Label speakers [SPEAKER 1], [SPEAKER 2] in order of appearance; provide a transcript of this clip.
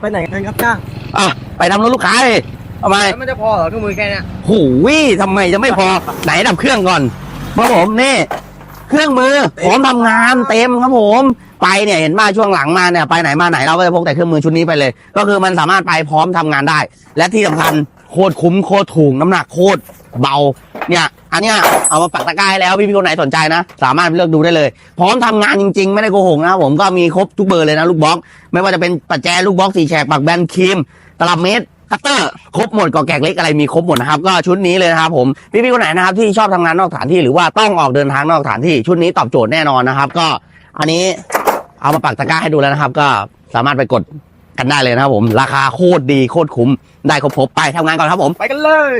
[SPEAKER 1] ไปไหนกันครับจ้าง
[SPEAKER 2] อะไปทำรถลูกค้าเลยทำไม
[SPEAKER 1] แล้วมันจะพอเหรอเครื่องมือแค่เนี้ย
[SPEAKER 2] หูวิทำไมจะไม่พอไหนดับเครื่องก่อนมาผมนี่เครื่องมือพร้อมทำงานเต็มครับผม ไปเนี่ยเห็นมาช่วงหลังมาเนี่ยไปไหนมาไหนเราก็จะพกแต่เครื่องมือชุดนี้ไปเลย ก็คือมันสามารถไปพร้อมทำงานได้ และที่สำคัญโคตรคุ้มโคตรถูกน้ำหนักโคตรเบา เนี่ย อันเนี้ยเอามาปักตะกร้าให้แล้วพี่พี่คนไหนสนใจนะ สามารถเลือกดูได้เลย พร้อมทำงานจริง ๆ ไม่ได้โกหกนะผมก็มีครบทุกเบอร์เลยนะลูกบล็อก ไม่ว่าจะเป็นปัจแจลูกบล็อกสีแฉกปักแบนครีมตลับเมตรคัตเตอร์ครบหมดกอแกกเล็กอะไรมีครบหมดนะครับก็ชุดนี้เลยนะครับผมพี่ๆคนไหนนะครับที่ชอบทำงานนอกสถานที่หรือว่าต้องออกเดินทางนอกสถานที่ชุดนี้ตอบโจทย์แน่นอนนะครับ ก็อันนี้เอามาปักตะกร้าให้ดูแล้วนะครับ ก็สามารถไปกดกันได้เลยนะครับผม ราคาโคตรดีโคตรคุ้มได้ครบไปทำงานก่อนครับผม
[SPEAKER 1] ไปกันเลย